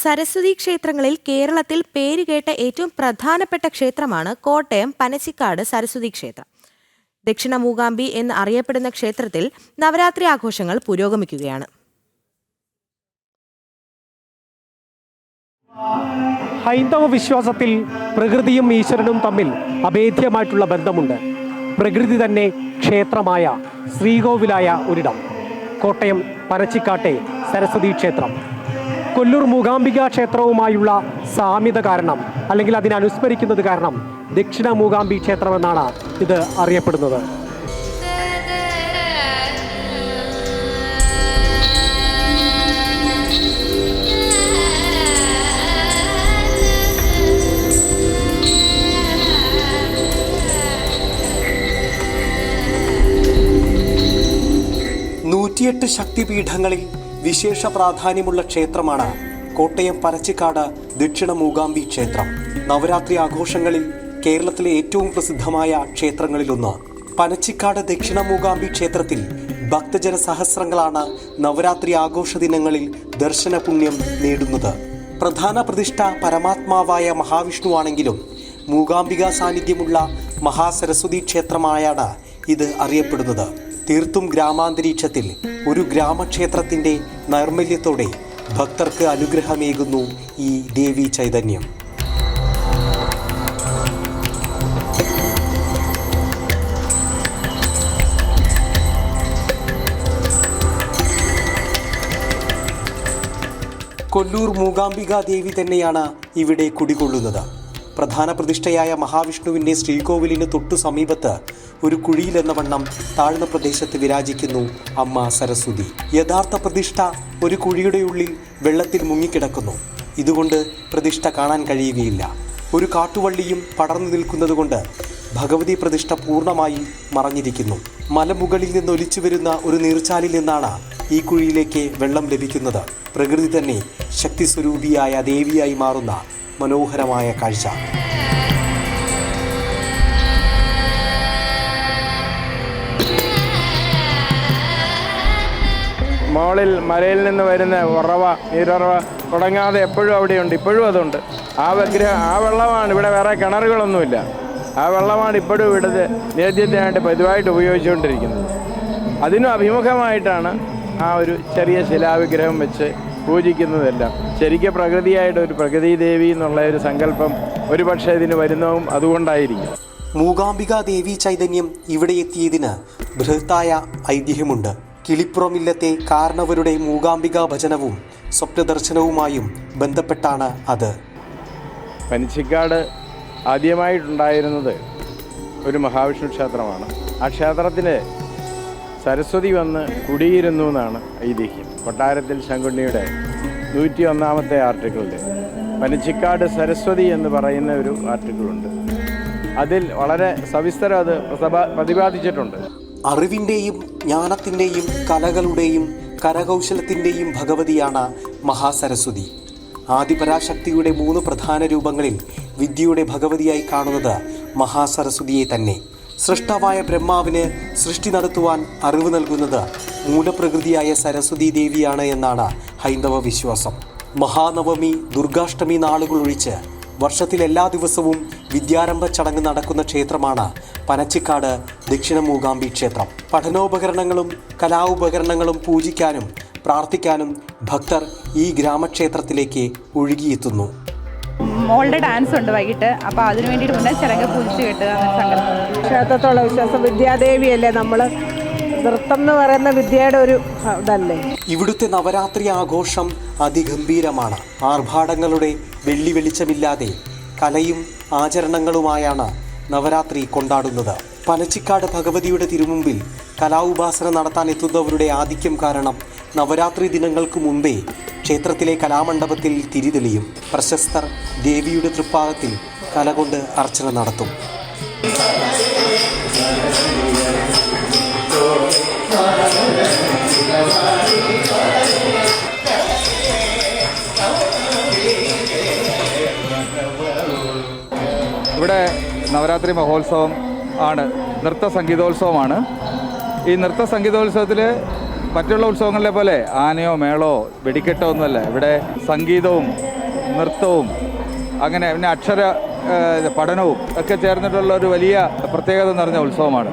സരസ്വതി ക്ഷേത്രങ്ങളിൽ കേരളത്തിൽ പേരുകേട്ട ഏറ്റവും പ്രധാനപ്പെട്ട ക്ഷേത്രമാണ് കോട്ടയം പനച്ചിക്കാട് സരസ്വതി ക്ഷേത്രം. ദക്ഷിണ മൂകാംബി എന്ന് അറിയപ്പെടുന്ന ക്ഷേത്രത്തിൽ നവരാത്രി ആഘോഷങ്ങൾ പുരോഗമിക്കുകയാണ്. ഹൈന്ദവ വിശ്വാസത്തിൽ പ്രകൃതിയും ഈശ്വരനും തമ്മിൽ അഭേദ്യമായിട്ടുള്ള ബന്ധമുണ്ട്. പ്രകൃതി തന്നെ ക്ഷേത്രമായ ശ്രീകോവിലായ ഒരിടം. കോട്ടയം പനച്ചിക്കാട്ടെ സരസ്വതി ക്ഷേത്രം. കൊല്ലൂർ മൂകാംബിക ക്ഷേത്രവുമായുള്ള സാമ്യത കാരണം അല്ലെങ്കിൽ അതിനെ അനുസ്മരിക്കുന്നത് കാരണം ദക്ഷിണ മൂകാംബി ക്ഷേത്രമെന്നാണ് ഇത് അറിയപ്പെടുന്നത്. നൂറ്റിയെട്ട് ശക്തിപീഠങ്ങളിൽ വിശേഷ പ്രാധാന്യമുള്ള ക്ഷേത്രമാണ് കോട്ടയം പരച്ചിക്കാട് ദക്ഷിണ മൂകാംബി ക്ഷേത്രം. നവരാത്രി ആഘോഷങ്ങളിൽ കേരളത്തിലെ ഏറ്റവും പ്രസിദ്ധമായ ക്ഷേത്രങ്ങളിലൊന്ന്. പനച്ചിക്കാട് ദക്ഷിണ മൂകാംബി ക്ഷേത്രത്തിൽ ഭക്തജന സഹസ്രങ്ങളാണ് നവരാത്രി ആഘോഷ ദിനങ്ങളിൽ ദർശന പുണ്യം നേടുന്നത്. പ്രധാന പ്രതിഷ്ഠ പരമാത്മാവായ മഹാവിഷ്ണുവാണെങ്കിലും മൂകാംബിക സാന്നിധ്യമുള്ള മഹാസരസ്വതി ക്ഷേത്രമായാണ് ഇത് അറിയപ്പെടുന്നത്. തീർത്തും ഗ്രാമാന്തരീക്ഷത്തിൽ ഒരു ഗ്രാമക്ഷേത്രത്തിന്റെ നൈർമല്യത്തോടെ ഭക്തർക്ക് അനുഗ്രഹമേകുന്നു ഈ ദേവി ചൈതന്യം. കൊല്ലൂർ മൂകാംബിക ദേവി തന്നെയാണ് ഇവിടെ കുടികൊള്ളുന്നത്. പ്രധാന പ്രതിഷ്ഠയായ മഹാവിഷ്ണുവിന്റെ ശ്രീകോവിലിന് തൊട്ടു സമീപത്ത് ഒരു കുഴിയിലെന്ന വണ്ണം താഴ്ന്ന പ്രദേശത്ത് വിരാജിക്കുന്നു അമ്മ സരസ്വതി. യഥാർത്ഥ പ്രതിഷ്ഠ ഒരു കുഴിയുടെ ഉള്ളിൽ വെള്ളത്തിൽ മുങ്ങിക്കിടക്കുന്നു. ഇതുകൊണ്ട് പ്രതിഷ്ഠ കാണാൻ കഴിയുകയില്ല. ഒരു കാട്ടുവള്ളിയും പടർന്നു നിൽക്കുന്നതുകൊണ്ട് ഭഗവതി പ്രതിഷ്ഠ പൂർണമായി മറഞ്ഞിരിക്കുന്നു. മലമുകളിൽ നിന്ന് ഒലിച്ചു വരുന്ന ഒരു നീർച്ചാലിൽ നിന്നാണ് ഈ കുഴിയിലേക്ക് വെള്ളം ലഭിക്കുന്നത് പ്രകൃതി തന്നെ ശക്തി സ്വരൂപിയായ ദേവിയായി മാറുന്ന മനോഹരമായ കാഴ്ച. മോളിൽ മലയിൽ നിന്ന് വരുന്ന ഉറവ നീരുറവ തുടങ്ങാതെ എപ്പോഴും അവിടെയുണ്ട്. ഇപ്പോഴും അതുണ്ട്. ആ വിഗ്രഹം ആ വെള്ളമാണ് ഇവിടെ വേറെ കിണറുകളൊന്നുമില്ല. ആ വെള്ളമാണ് ഇപ്പോഴും ഇവിടുത്തെ നേദ്യത്തിനായിട്ട് പതിവായിട്ട് ഉപയോഗിച്ചുകൊണ്ടിരിക്കുന്നത്. അതിനും അഭിമുഖമായിട്ടാണ് ആ ഒരു ചെറിയ ശിലാവിഗ്രഹം വെച്ച് പൂജിക്കുന്നതെല്ലാം. ശരിക്കും പ്രകൃതിയായിട്ട് ഒരു പ്രകൃതി ദേവി എന്നുള്ള ഒരു സങ്കല്പം ഒരു പക്ഷേ ഇതിന് വരുന്നതും അതുകൊണ്ടായിരിക്കും. മൂകാംബിക ദേവി ചൈതന്യം ഇവിടെ എത്തിയതിന് ബൃഹത്തായ ഐതിഹ്യമുണ്ട്. കിളിപ്പുറമില്ലത്തെ കാരണവരുടെ മൂകാംബിക ഭജനവും സ്വപ്നദർശനവുമായും ബന്ധപ്പെട്ടാണ് അത്. പനിച്ചിക്കാട് ആദ്യമായിട്ടുണ്ടായിരുന്നത് ഒരു മഹാവിഷ്ണു ക്ഷേത്രമാണ്. ആ ക്ഷേത്രത്തിന് സരസ്വതി വന്ന് കുടിയിരുന്നു എന്നാണ് ഐതിഹ്യം. കൊട്ടാരത്തിൽ ശങ്കുണ്ണിയുടെ നൂറ്റി ഒന്നാമത്തെ ആർട്ടിക്കിളിൽ പനിച്ചിക്കാട് സരസ്വതി എന്ന് പറയുന്ന ഒരു ആർട്ടിക്കിളുണ്ട്. അതിൽ വളരെ സവിസ്തരം അത് പ്രതിപാദിച്ചിട്ടുണ്ട്. അറിവിന്റെയും ജ്ഞാനത്തിന്റെയും കലകളുടെയും കരകൗശലത്തിന്റെയും ഭഗവതിയാണ് മഹാസരസ്വതി. ആദിപരാശക്തിയുടെ മൂന്ന് പ്രധാന രൂപങ്ങളിൽ വിദ്യയുടെ ഭഗവതിയായി കാണുന്നത് മഹാസരസ്വതിയെ തന്നെ. സൃഷ്ടാവായ ബ്രഹ്മാവിന് സൃഷ്ടി നടത്തുവാൻ അറിവ് നൽകുന്നത് മൂലപ്രകൃതിയായ സരസ്വതി ദേവിയാണ് എന്നാണ് ഹൈന്ദവ വിശ്വാസം. മഹാനവമി ദുർഗാഷ്ടമി നാളുകൾ ഒഴിച്ച് വർഷത്തിലെല്ലാ ദിവസവും വിദ്യാരംഭ ചടങ്ങ് നടക്കുന്ന ക്ഷേത്രമാണ് പനച്ചിക്കാട് ദക്ഷിണ മൂകാംബി ക്ഷേത്രം. പഠനോപകരണങ്ങളും കലാഉപകരണങ്ങളും പൂജിക്കാനും പ്രാർത്ഥിക്കാനും ഭക്തർ ഈ ഗ്രാമക്ഷേത്രത്തിലേക്ക് ഒഴുകിയെത്തുന്നു. മോളുടെ ഡാൻസ് ഉണ്ട് വൈകിട്ട്. അപ്പോൾ അതിനു വേണ്ടിയിട്ട് മുന്നേ ചിലങ്ക പൂജിച്ച് കെട്ടുക സങ്കല്പം. ക്ഷേത്രത്തോളം വിശ്വാസം വിദ്യാദേവിയല്ലേ നമ്മൾ നൃത്തം എന്ന് പറയുന്ന വിദ്യയുടെ ഒരു ഇതല്ലേ? ഇവിടുത്തെ നവരാത്രി ആഘോഷം അതിഗംഭീരമാണ്. ആർഭാടങ്ങളുടെ വെള്ളി വെളിച്ചമില്ലാതെ കലയും ആചരണങ്ങളുമായാണ് നവരാത്രി കൊണ്ടാടുന്നത്. പനച്ചിക്കാട് ഭഗവതിയുടെ തിരുമുമ്പിൽ കലാ ഉപാസന നടത്താൻ എത്തുന്നവരുടെ ആധിക്യം കാരണം നവരാത്രി ദിനങ്ങൾക്ക് മുമ്പേ ക്ഷേത്രത്തിലെ കലാമണ്ഡപത്തിൽ തിരിതെളിയും. പ്രശസ്തർ ദേവിയുടെ തൃപ്പാദത്തിൽ കലകൊണ്ട് അർച്ചന നടത്തും. ഇവിടെ നവരാത്രി മഹോത്സവം ആണ്. നൃത്ത സംഗീതോത്സവമാണ്. ഈ നൃത്ത സംഗീതോത്സവത്തിൽ മറ്റുള്ള ഉത്സവങ്ങളിലെ പോലെ ആനയോ മേളോ വെടിക്കെട്ടോ ഒന്നുമല്ല. ഇവിടെ സംഗീതവും നൃത്തവും അങ്ങനെ പിന്നെ അക്ഷര പഠനവും ഒക്കെ ചേർന്നിട്ടുള്ള ഒരു വലിയ പ്രത്യേകത നിറഞ്ഞ ഉത്സവമാണ്.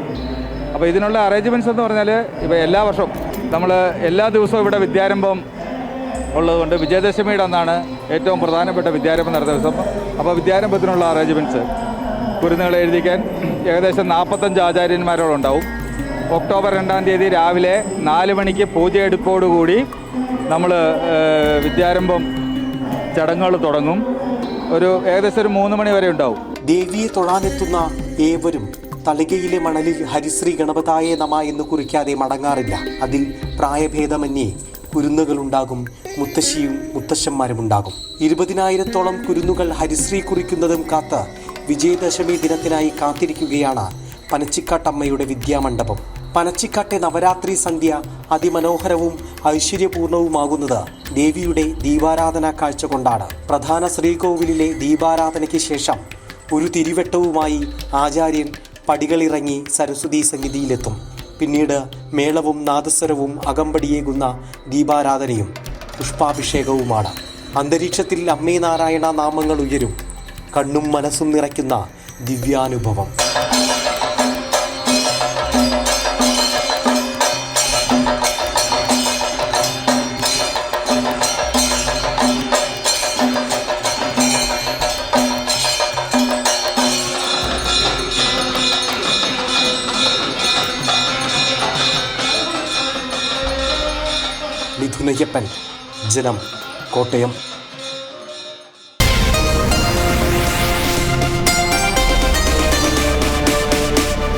അപ്പോൾ ഇതിനുള്ള അറേഞ്ച്മെന്റ്സ് എന്ന് പറഞ്ഞാൽ ഇപ്പോൾ എല്ലാ വർഷവും നമ്മൾ എല്ലാ ദിവസവും ഇവിടെ വിദ്യാരംഭം ഉള്ളതുകൊണ്ട് വിജയദശമിയുടെ അന്നാണ് ഏറ്റവും പ്രധാനപ്പെട്ട വിദ്യാരംഭം നടന്ന ദിവസം. അപ്പോൾ വിദ്യാരംഭത്തിനുള്ള അറേഞ്ച്മെന്റ്സ് കുരുന്നുകളെ എഴുതിക്കാൻ ഏകദേശം നാൽപ്പത്തഞ്ച് ആചാര്യന്മാരോടുണ്ടാവും. ഒക്ടോബർ രണ്ടാം തീയതി രാവിലെ നാല് മണിക്ക് പൂജയെടുപ്പോടുകൂടി നമ്മൾ വിദ്യാരംഭം ചടങ്ങുകൾ തുടങ്ങും. ഒരു ഏകദേശം ഒരു മൂന്ന് മണി വരെ ഉണ്ടാവും. ദേവിയെ തൊഴാനെത്തുന്ന ഏവരും തളികയിലെ മണലിൽ ഹരിശ്രീ ഗണപതായ നമ എന്ന് കുറിക്കാതെ മടങ്ങാറില്ല. അതിൽ പ്രായഭേദമന്യേ കുരുന്നുകളുണ്ടാകും മുത്തശ്ശിയും മുത്തശ്ശന്മാരും ഉണ്ടാകും. ഇരുപതിനായിരത്തോളം കുരുന്നുകൾ ഹരിശ്രീ കുറിക്കുന്നതും കാത്ത് വിജയദശമി ദിനത്തിനായി കാത്തിരിക്കുകയാണ് പനച്ചിക്കാട്ടമ്മയുടെ വിദ്യാമണ്ഡപം. പനച്ചിക്കാട്ടെ നവരാത്രി സന്ധ്യ അതിമനോഹരവും ഐശ്വര്യപൂർണവുമാകുന്നത് ദേവിയുടെ ദീപാരാധന കാഴ്ച കൊണ്ടാണ്. പ്രധാന ശ്രീകോവിലിലെ ദീപാരാധനയ്ക്ക് ശേഷം ഒരു തിരിവെട്ടവുമായി ആചാര്യൻ പടികളിറങ്ങി സരസ്വതി സന്നിധിയിലെത്തും. പിന്നീട് മേളവും നാദസ്വരവും അകമ്പടിയേകുന്ന ദീപാരാധനയും പുഷ്പാഭിഷേകവുമാണ്. അന്തരീക്ഷത്തിൽ അമ്മേ നാരായണ നാമങ്ങൾ ഉയരും. കണ്ണും മനസ്സും നിറയ്ക്കുന്ന ദിവ്യാനുഭവം. മിഥുനയ്യപ്പൻ ജനം കോട്ടയം